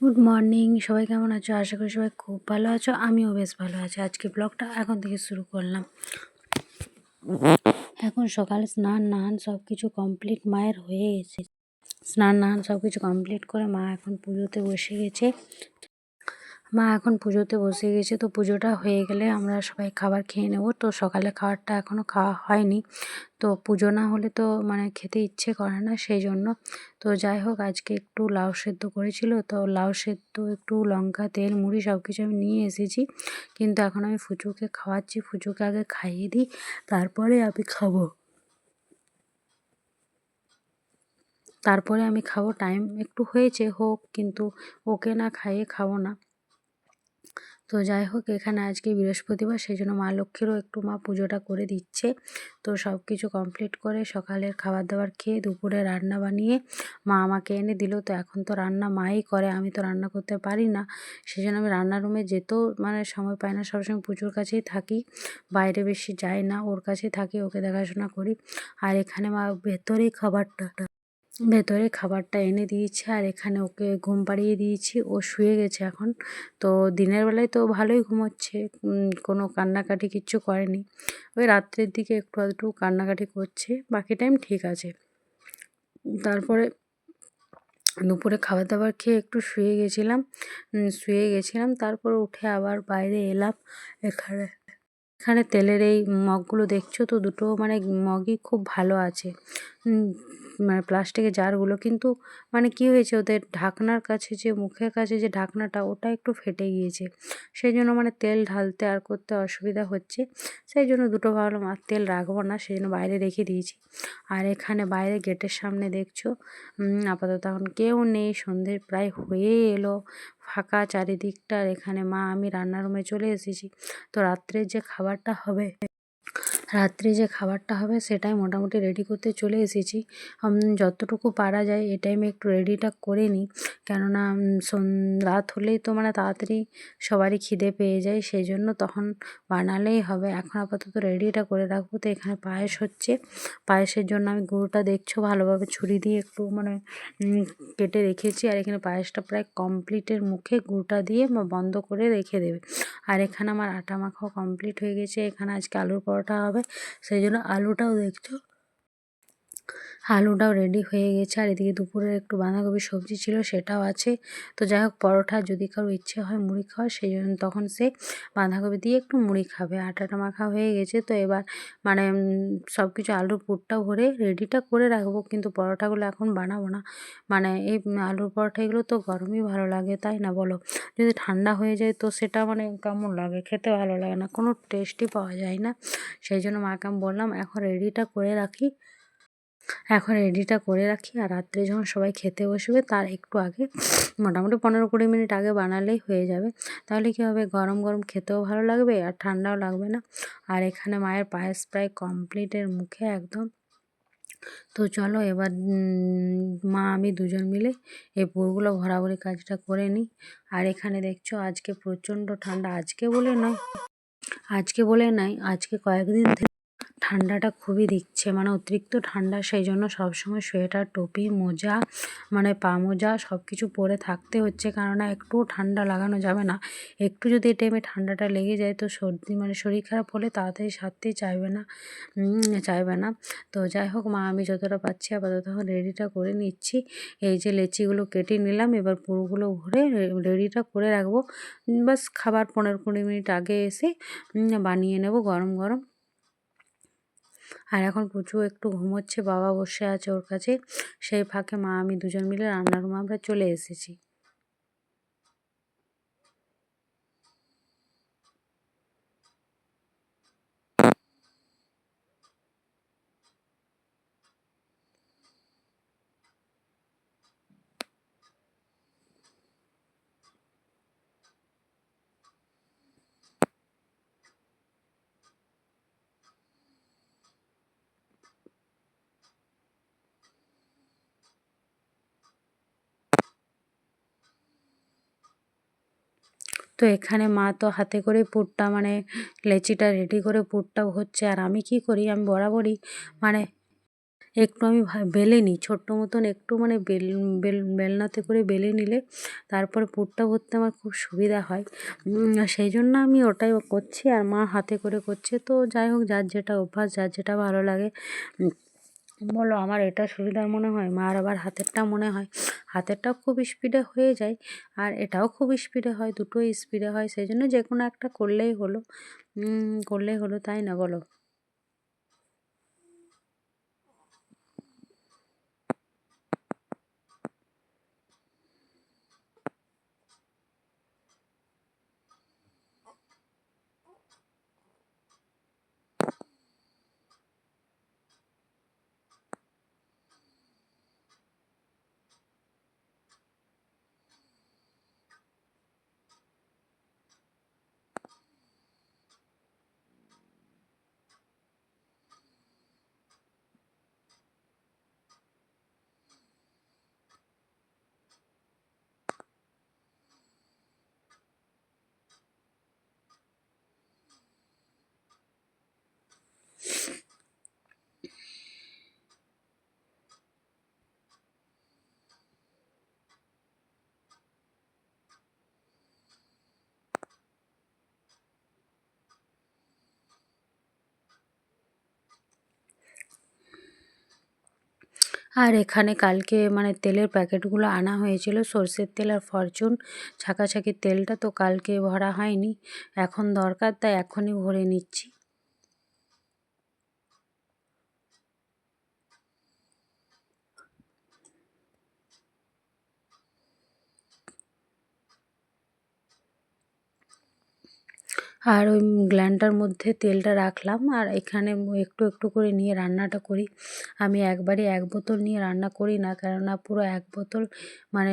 Good morning সবাই কেমন আছো? আশা করি সবাই খুব ভালো আছো। আমিও বেশ ভালো আছি। আজকে ব্লগটা এখন থেকে শুরু করলাম। এখন সকালে স্নান, নান সব কিছু কমপ্লিট মায়ের হয়ে গেছে স্নান, নান সব কিছু কমপ্লিট করে মা এখন পুজোতে বসে গেছে। মা এখন পুজোতে বসে গেছে, তো পুজোটা হয়ে গেলে আমরা সবাই খাবার খেয়ে নেব। তো সকালে খাবারটা এখনও খাওয়া হয়নি। তো পুজো না হলে তো মানে খেতে ইচ্ছে করে না সেই জন্য। তো যাই হোক, আজকে একটু লাউ সেদ্ধ করেছিল, তো লাউ সেদ্ধ, একটু লঙ্কা, তেল, মুড়ি সব কিছু আমি নিয়ে এসেছি। কিন্তু এখন আমি ফুচুকে খাওয়াচ্ছি, ফুচুকে আগে খাইয়ে দিই, তারপরে আমি খাব। তারপরে আমি খাব টাইম একটু হয়েছে হোক, কিন্তু ওকে না খাইয়ে খাব না। তো যাই হোক, এখানে আজকে বৃহস্পতিবার সেই জন্য মা লক্ষ্মীরও একটু মা পুজোটা করে দিচ্ছে। তো সব কিছু কমপ্লিট করে সকালের খাবার দাবার খেয়ে দুপুরে রান্না বানিয়ে মা আমাকে এনে দিল। তো এখন তো রান্না মাই করে, আমি তো রান্না করতে পারি না। সেই জন্য আমি রান্নার রুমে যেতেও মানে সময় পাই না, সবসময় পুজোর কাছেই থাকি। বাইরে বেশি যাই না, ওর কাছেই থাকি, ওকে দেখাশোনা করি। আর এখানে মা ভেতরেই খাবারটা ভেতরে খাবারটা এনে দিয়েছে আর এখানে ওকে ঘুম পাড়িয়ে দিয়েছি। ও শুয়ে গেছে এখন। তো দিনের বেলায় তো ভালোই ঘুমোচ্ছে। কোনো কান্নাকাটি কিচ্ছু করেনি। ওই রাত্রের দিকে একটু আধটু কান্নাকাটি করছে। বাকি টাইম ঠিক আছে। তারপরে দুপুরে খাবার দাবার খেয়ে একটু শুয়ে গেছিলাম। শুয়ে গেছিলাম। তারপর উঠে আবার বাইরে এলাম। এখানে এখানে তেলের এই মগগুলো দেখছ তো? দুটো মানে মগই খুব ভালো আছে। মানে প্লাস্টিকের জারগুলো কিন্তু মানে কী হয়েছে, ওদের ঢাকনার কাছে যে, মুখের কাছে যে ঢাকনাটা, ওটা একটু ফেটে গিয়েছে। সেই জন্য মানে তেল ঢালতে আর করতে অসুবিধা হচ্ছে। সেই জন্য দুটো ভাবলাম আর তেল রাখব না, সেই জন্য বাইরে রেখে দিয়েছি। আর এখানে বাইরে গেটের সামনে দেখছ আপাতত এখন কেউ নেই, সন্ধে প্রায় হয়ে এলো। ফাঁকা চারিদিকটা এখানে মা, আমি রান্নার রুমে চলে এসেছি। তো রাত্রের যে খাবারটা হবে রাত্রে যে খাবারটা হবে সেটাই মোটামুটি রেডি করতে চলে এসেছি। যতটুকু পারা যায় এ টাইমে একটু রেডিটা করে নিই। কেননা রাত হলেই তো মানে তাড়াতাড়ি সবারই খিদে পেয়ে যায় সেই জন্য তখন বানালেই হবে। এখন আপাতত রেডিটা করে রাখব। তো এখানে পায়েস হচ্ছে। পায়েসের জন্য আমি গুঁড়োটা দেখছ, ভালোভাবে ছুরি দিয়ে একটু মানে কেটে রেখেছি। আর এখানে পায়েসটা প্রায় কমপ্লিটের মুখে গুঁড়োটা দিয়ে বন্ধ করে রেখে দেবে। আর এখানে আমার আটা মাখাও কমপ্লিট হয়ে গেছে। এখানে আজকে আলুর পরোটা হবে। সেই জন্য আলুটাও দেখছ আলুটাও রেডি হয়ে গেছে। আর এদিকে দুপুরের একটু বাঁধাকপি সবজি ছিল, সেটাও আছে। তো যাই হোক, পরোটা যদি কারও ইচ্ছে হয় মুড়ি খাওয়া সেই জন্য তখন সে বাঁধাকপি দিয়ে একটু মুড়ি খাবে। আটাটা মাখা হয়ে গেছে, তো এবার মানে সব কিছু আলুর পুরটাও ভরে রেডিটা করে রাখব। কিন্তু পরোটাগুলো এখন বানাবো না। মানে এই আলুর পরোটা এগুলো তো গরমই ভালো লাগে, তাই না বলো? যদি ঠান্ডা হয়ে যায়, তো সেটা মানে কেমন লাগে? খেতে ভালো লাগে না, কোনো টেস্টই পাওয়া যায় না। সেই জন্য মাকে আমি বললাম, এখন রেডিটা করে রাখি। এখন রেডিটা করে রাখি। আর রাত্রে যখন সবাই খেতে বসবে, তার একটু আগে, মোটামুটি পনেরো কুড়ি মিনিট আগে বানালেই হয়ে যাবে। তাহলে কী হবে? গরম গরম খেতেও ভালো লাগবে, আর ঠান্ডাও লাগবে না। আর এখানে মায়ের পায়েস প্রায় কমপ্লিটের মুখে একদম। তো চলো এবার মা আমি দুজন মিলে এই পুরগুলো ভরাভরি কাজটা করে নিই। আর এখানে দেখছ, আজকে প্রচণ্ড ঠান্ডা। আজকে বলে নয়, আজকে বলে নাই, আজকে কয়েকদিন ঠান্ডাটা খুবই দিচ্ছে মানে অতিরিক্ত ঠান্ডা, সেই জন্য সবসময় সোয়েটার, টুপি, মোজা মানে পা মোজা সব কিছু পরে থাকতে হচ্ছে, কেননা একটুও ঠান্ডা লাগানো যাবে না। একটু যদি এই টাইমে ঠান্ডাটা লেগে যায়, তো সর্দি মানে শরীর খারাপ হলে তাড়াতাড়ি সারতেই চাইবে না চাইবে না। তো যাই হোক, মা, আমি যতটা পাচ্ছি আপাতত রেডিটা করে নিচ্ছি। এই যে লেচিগুলো কেটে নিলাম, এবার পুরোগুলো ভরে রেডিটা করে রাখব। বাস খাবার পনেরো কুড়ি মিনিট আগে এসে বানিয়ে নেব গরম গরম। আর এখন পুচু একটু ঘুমোচ্ছে, বাবা বসে আছে ওর কাছে। সেই ফাঁকে মা, আমি দুজন মিলে রান্নার রুমে আমরা চলে এসেছি। তো এখানে মা তো হাতে করে পুরটা মানে লেচিটা রেডি করে পুরটাও হচ্ছে। আর আমি কি করি? আমি বরাবরই মানে একটু আমি বেলে নিই, ছোট্ট মতন একটু মানে বেল বেল, বেলনাতে করে বেলে নিলে তারপর পুরটা ভরতে আমার খুব সুবিধা হয়। সেই জন্য আমি ওটাই করছি আর মা হাতে করে করছে। তো যাই হোক, যার যেটা অভ্যাস, যার যেটা ভালো লাগে বলো, আমার এটা সুবিধার মনে হয়? মার আবার হাতেরটা মনে হয়? হাতেরটাও খুব স্পিডে হয়ে যায়, আর এটাও খুব স্পিডে হয়, দুটোই স্পিডে হয়, সেই জন্য যে কোনো একটা করলেই হলো। করলেই হলো, তাই না বলো? আর এখানে কালকে মানে তেলের প্যাকেটগুলো আনা হয়েছিল। সর্ষের তেল আর ফরচুন ছাকাছাকি তেলটা তো কালকে ভরা হয়নি, এখন দরকার, তাই এখনই ভরে নিচ্ছি। আর ওই গ্ল্যান্ডটার মধ্যে তেলটা রাখলাম আর এখানে একটু একটু করে নিয়ে রান্নাটা করি। আমি একবারে এক বোতল নিয়ে রান্না করি না, কেননা পুরো এক বোতল মানে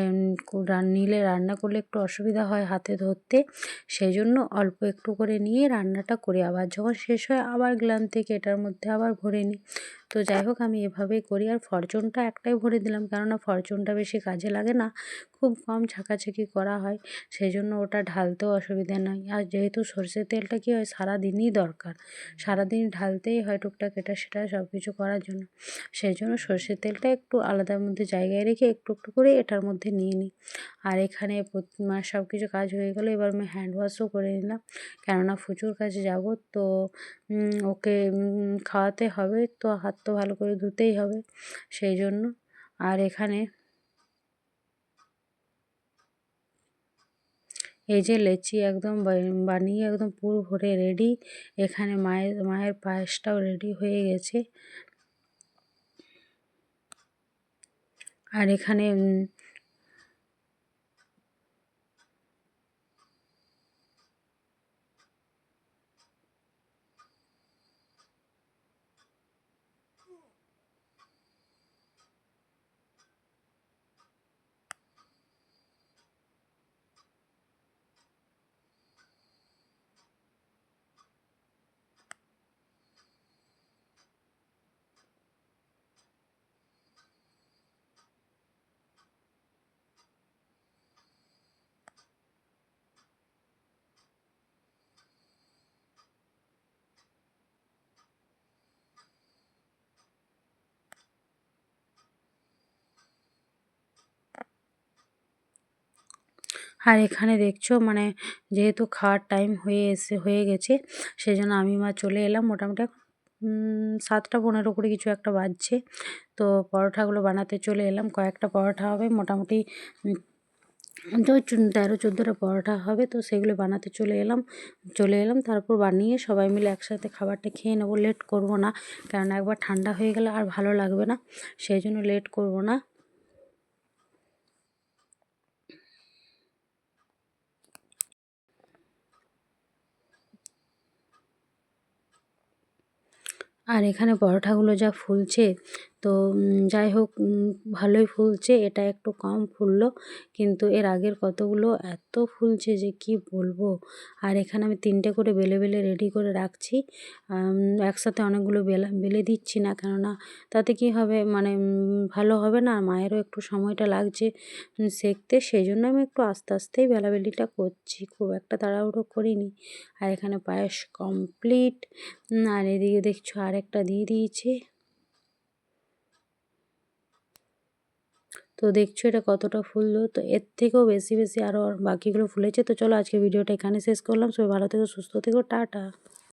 নিলে রান্না করলে একটু অসুবিধা হয় হাতে ধরতে। সেই জন্য অল্প একটু করে নিয়ে রান্নাটা করি। আবার যখন শেষ হয় আবার গ্ল্যান থেকে এটার মধ্যে আবার ভরে নিই। তো যাই হোক আমি এভাবেই করি আর ফরচুনটা একটাই ভরে দিলাম, কেননা ফরচুনটা বেশি কাজে লাগে না। খুব কম ছাকাছাকি করা হয় সেই জন্য ওটা ঢালতেও অসুবিধা নয় আর যেহেতু সর্ষের তেলটা কী হয় সারাদিনই দরকার? সারাদিন ঢালতেই হয় টুকটাক এটা সেটা সব কিছু করার জন্য। সেই জন্য সর্ষের তেলটা একটু আলাদার মধ্যে জায়গায় রেখে একটু একটু করে এটার মধ্যে নিয়ে নিই। আর এখানে মানে সব কিছু কাজ হয়ে গেলো, এবার আমি হ্যান্ড ওয়াশও করে নিলাম। কেননা ফুচুর কাছে যাব তো ওকে খাওয়াতে হবে তো হাত তো ভালো করে ধুতেই হবে। সেই জন্য। আর এখানে এই যে লেচি একদম বানিয়ে একদম পুরো ভরে রেডি এখানে মায়ের মায়ের পায়েসটাও রেডি হয়ে গেছে। আর এখানে আর এখানে দেখছ মানে যেহেতু খাওয়ার টাইম হয়ে এসে, হয়ে গেছে সেই জন্য আমি মা চলে এলাম। মোটামুটি সাতটা পনেরো করে কিছু একটা বাজছে। তো পরোঠাগুলো বানাতে চলে এলাম। কয়েকটা পরোঠা হবে, মোটামুটি তো তেরো চোদ্দোটা পরোটা হবে, তো সেগুলো বানাতে চলে এলাম। চলে এলাম, তারপর বানিয়ে সবাই মিলে একসাথে খাবারটা খেয়ে নেব। লেট করব না কারণ একবার ঠান্ডা হয়ে গেলে আর ভালো লাগবে না, সেই জন্য লেট করব না। আর এখানে পরোঠাগুলো যা ফুলছে তো যাই হোক ভালোই ফুলছে। এটা একটু কম ফুললো, কিন্তু এর আগের কতগুলো এত ফুলছে যে কি বলব? আর এখানে আমি তিনটে করে বেলে বেলে রেডি করে রাখছি। একসাথে অনেকগুলো বেলা, বেলে দিচ্ছি না, কেননা তাতে কি হবে? মানে ভালো হবে না। মায়েরও একটু সময়টা লাগছে সেঁকতে। সেই জন্য আমি একটু আস্তে আস্তেই বেলাবেলিটা করছি। খুব একটা তাড়াহুড়ো করিনি। আর এখানে পায়েস কমপ্লিট আর এদিকে দেখছ, আরেকটা দিয়ে দিয়েছি। তো দেখছ এটা কতটা ফুললো। তো এর থেকেও বেশি বেশি আরও বাকিগুলো ফুলেছে। তো চলো আজকে ভিডিওটা এখানে শেষ করলাম। সবাই ভালো থেকো, সুস্থ থেকো, টাটা।